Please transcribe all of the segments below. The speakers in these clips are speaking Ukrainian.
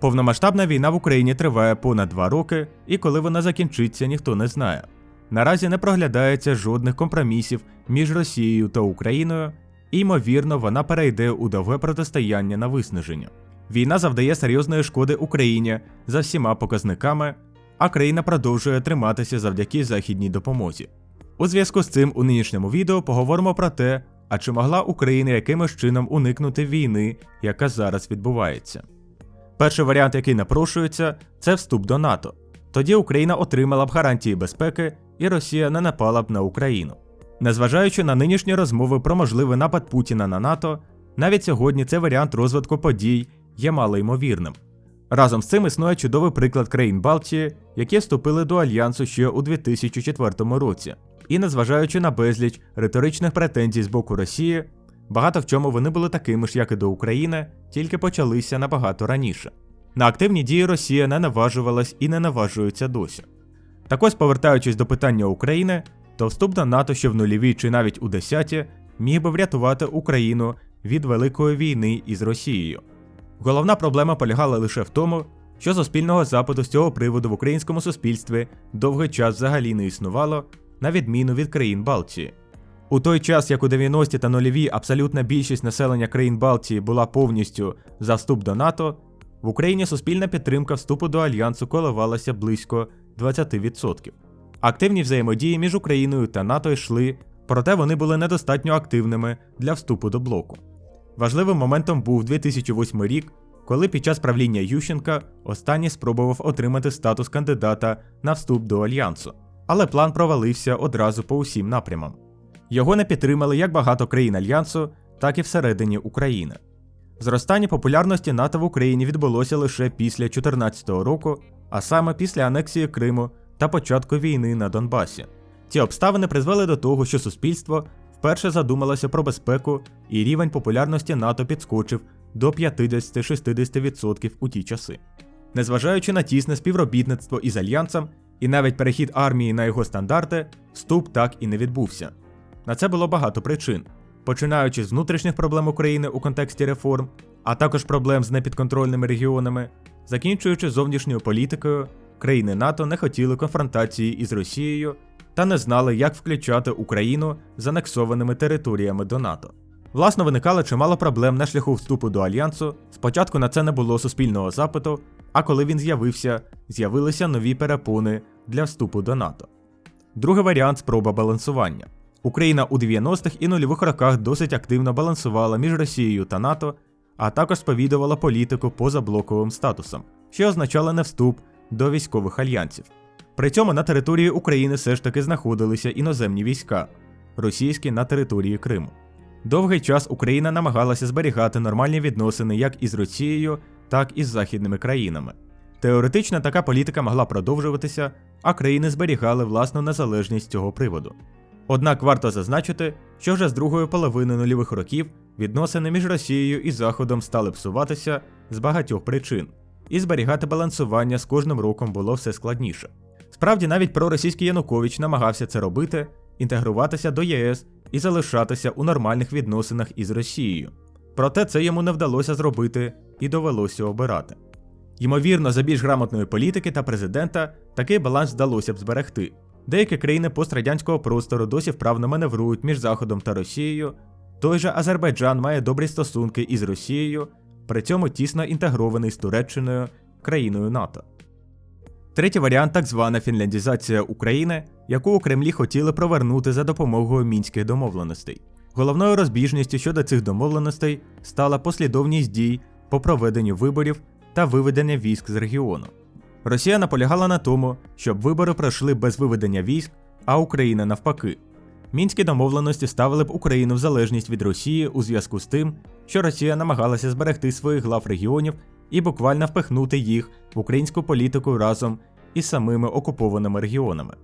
Повномасштабна війна в Україні триває понад два роки, і коли вона закінчиться, ніхто не знає. Наразі не проглядається жодних компромісів між Росією та Україною, і ймовірно, вона перейде у довге протистояння на виснаження. Війна завдає серйозної шкоди Україні за всіма показниками, а країна продовжує триматися завдяки західній допомозі. У зв'язку з цим у нинішньому відео поговоримо про те, а чи могла Україна якимось чином уникнути війни, яка зараз відбувається. Перший варіант, який напрошується, це вступ до НАТО. Тоді Україна отримала б гарантії безпеки, і Росія не напала б на Україну. Незважаючи на нинішні розмови про можливий напад Путіна на НАТО, навіть сьогодні цей варіант розвитку подій є малоймовірним. Разом з цим існує чудовий приклад країн Балтії, які вступили до альянсу ще у 2004 році. І незважаючи на безліч риторичних претензій з боку Росії, багато в чому вони були такими ж, як і до України, тільки почалися набагато раніше. На активні дії Росія не наважувалась і не наважується досі. Так ось, повертаючись до питання України, то вступ до НАТО ще в нульові чи навіть у десяті міг би врятувати Україну від великої війни із Росією. Головна проблема полягала лише в тому, що суспільного запиту з цього приводу в українському суспільстві довгий час взагалі не існувало, на відміну від країн Балтії. У той час, як у 90-ті та нульові абсолютна більшість населення країн Балтії була повністю за вступ до НАТО, в Україні суспільна підтримка вступу до альянсу коливалася близько 20%. Активні взаємодії між Україною та НАТО йшли, проте вони були недостатньо активними для вступу до блоку. Важливим моментом був 2008 рік, коли під час правління Ющенка останній спробував отримати статус кандидата на вступ до альянсу, але план провалився одразу по усім напрямам. Його не підтримали як багато країн альянсу, так і всередині України. Зростання популярності НАТО в Україні відбулося лише після 2014 року, а саме після анексії Криму та початку війни на Донбасі. Ці обставини призвели до того, що суспільство вперше задумалося про безпеку, і рівень популярності НАТО підскочив до 50-60% у ті часи. Незважаючи на тісне співробітництво із альянсом і навіть перехід армії на його стандарти, вступ так і не відбувся. На це було багато причин, починаючи з внутрішніх проблем України у контексті реформ, а також проблем з непідконтрольними регіонами, закінчуючи зовнішньою політикою, країни НАТО не хотіли конфронтації із Росією та не знали, як включати Україну з анексованими територіями до НАТО. Власно, виникало чимало проблем на шляху вступу до альянсу. Спочатку на це не було суспільного запиту, а коли він з'явився, з'явилися нові перепони для вступу до НАТО. Другий варіант спроба балансування. Україна у 90-х і нульових роках досить активно балансувала між Росією та НАТО, а також сповідувала політику поза блоковим статусом, що означало не вступ до військових альянсів. При цьому на території України все ж таки знаходилися іноземні війська, російські на території Криму. Довгий час Україна намагалася зберігати нормальні відносини як із Росією, так і з західними країнами. Теоретично така політика могла продовжуватися, а країни зберігали власну незалежність цього приводу. Однак варто зазначити, що вже з другої половини нульових років відносини між Росією і Заходом стали псуватися з багатьох причин, і зберігати балансування з кожним роком було все складніше. Справді, навіть проросійський Янукович намагався це робити, інтегруватися до ЄС і залишатися у нормальних відносинах із Росією. Проте це йому не вдалося зробити і довелося обирати. Ймовірно, за більш грамотної політики та президента такий баланс вдалося б зберегти. Деякі країни пострадянського простору досі вправно маневрують між Заходом та Росією. Той же Азербайджан має добрі стосунки із Росією, при цьому тісно інтегрований з Туреччиною, країною НАТО. Третій варіант так звана фінляндізація України, яку у Кремлі хотіли провернути за допомогою мінських домовленостей. Головною розбіжністю щодо цих домовленостей стала послідовність дій по проведенню виборів та виведення військ з регіону. Росія наполягала на тому, щоб вибори пройшли без виведення військ, а Україна навпаки. Мінські домовленості ставили б Україну в залежність від Росії у зв'язку з тим, що Росія намагалася зберегти своїх глав регіонів і буквально впихнути їх в українську політику разом із самими окупованими регіонами.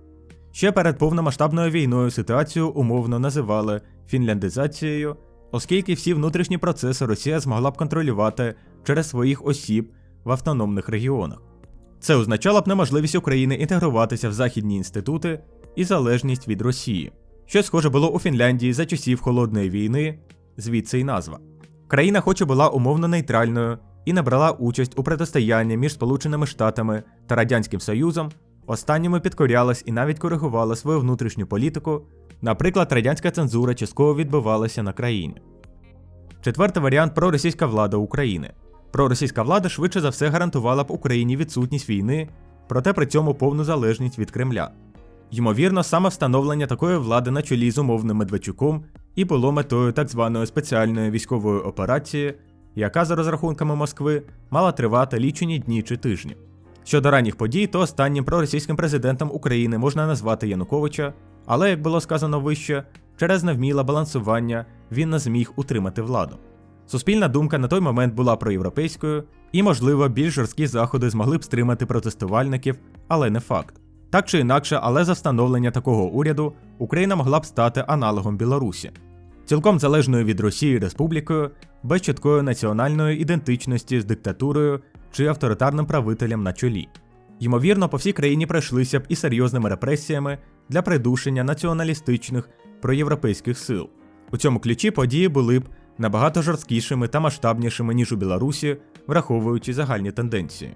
Ще перед повномасштабною війною ситуацію умовно називали фінляндизацією, оскільки всі внутрішні процеси Росія змогла б контролювати через своїх осіб в автономних регіонах. Це означало б неможливість України інтегруватися в західні інститути і залежність від Росії. Щось схоже було у Фінляндії за часів холодної війни, звідси й назва. Країна, хоч і була умовно нейтральною і не брала участь у протистоянні між Сполученими Штатами та Радянським Союзом, останніми підкорялась і навіть коригувала свою внутрішню політику. Наприклад, радянська цензура частково відбувалася на країні. Четвертий варіант проросійська влада України. Проросійська влада швидше за все гарантувала б Україні відсутність війни, проте при цьому повну залежність від Кремля. Ймовірно, саме встановлення такої влади на чолі з умовним Медведчуком і було метою так званої спеціальної військової операції, яка за розрахунками Москви мала тривати лічені дні чи тижні. Щодо ранніх подій, то останнім проросійським президентом України можна назвати Януковича, але, як було сказано вище, через невміле балансування він не зміг утримати владу. Суспільна думка на той момент була проєвропейською, і, можливо, більш жорсткі заходи змогли б стримати протестувальників, але не факт. Так чи інакше, але за встановлення такого уряду Україна могла б стати аналогом Білорусі, цілком залежною від Росії республікою, без чіткої національної ідентичності з диктатурою чи авторитарним правителем на чолі. Ймовірно, по всій країні пройшлися б і серйозними репресіями для придушення націоналістичних проєвропейських сил. У цьому ключі події були б набагато жорсткішими та масштабнішими, ніж у Білорусі, враховуючи загальні тенденції.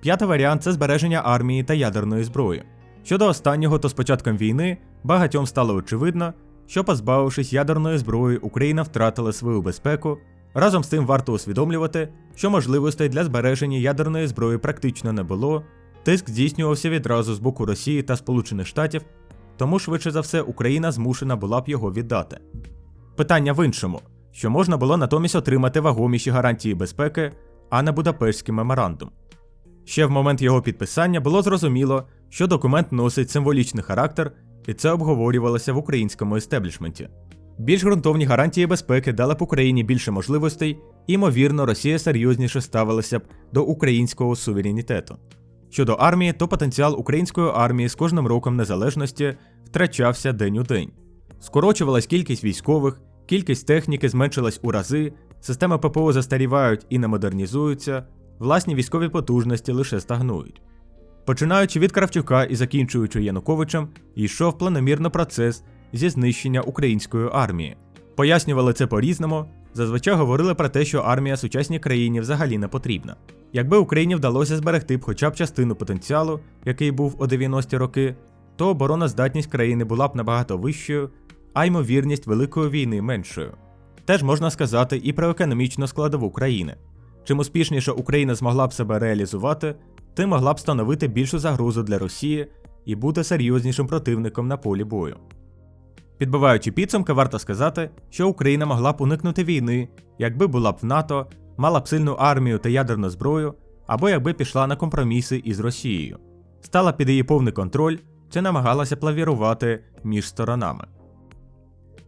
П'ятий варіант це збереження армії та ядерної зброї. Щодо останнього, то з початком війни багатьом стало очевидно, що, позбавившись ядерної зброї, Україна втратила свою безпеку. Разом з тим варто усвідомлювати, що можливостей для збереження ядерної зброї практично не було, тиск здійснювався відразу з боку Росії та Сполучених Штатів, тому швидше за все Україна змушена була б його віддати. Питання в іншому, що можна було натомість отримати вагоміші гарантії безпеки, а не Будапештський меморандум. Ще в момент його підписання було зрозуміло, що документ носить символічний характер, і це обговорювалося в українському естеблішменті. Більш ґрунтовні гарантії безпеки дали б Україні більше можливостей, і, ймовірно, Росія серйозніше ставилася б до українського суверенітету. Щодо армії, то потенціал української армії з кожним роком незалежності втрачався день у день. Скорочувалась кількість військових, кількість техніки зменшилась у рази, системи ППО застарівають і не модернізуються, власні військові потужності лише стагнують. Починаючи від Кравчука і закінчуючи Януковичем, йшов планомірно процес зі знищення української армії. Пояснювали це по-різному, зазвичай говорили про те, що армія сучасній країні взагалі не потрібна. Якби Україні вдалося зберегти б хоча б частину потенціалу, який був у 90-ті роки, то обороноздатність країни була б набагато вищою, а ймовірність великої війни меншою. Теж можна сказати і про економічну складову країни. Чим успішніше Україна змогла б себе реалізувати, тим могла б становити більшу загрозу для Росії і бути серйознішим противником на полі бою. Підбиваючи підсумки, варто сказати, що Україна могла б уникнути війни, якби була б в НАТО, мала б сильну армію та ядерну зброю, або якби пішла на компроміси із Росією, стала під її повний контроль чи намагалася плавірувати між сторонами.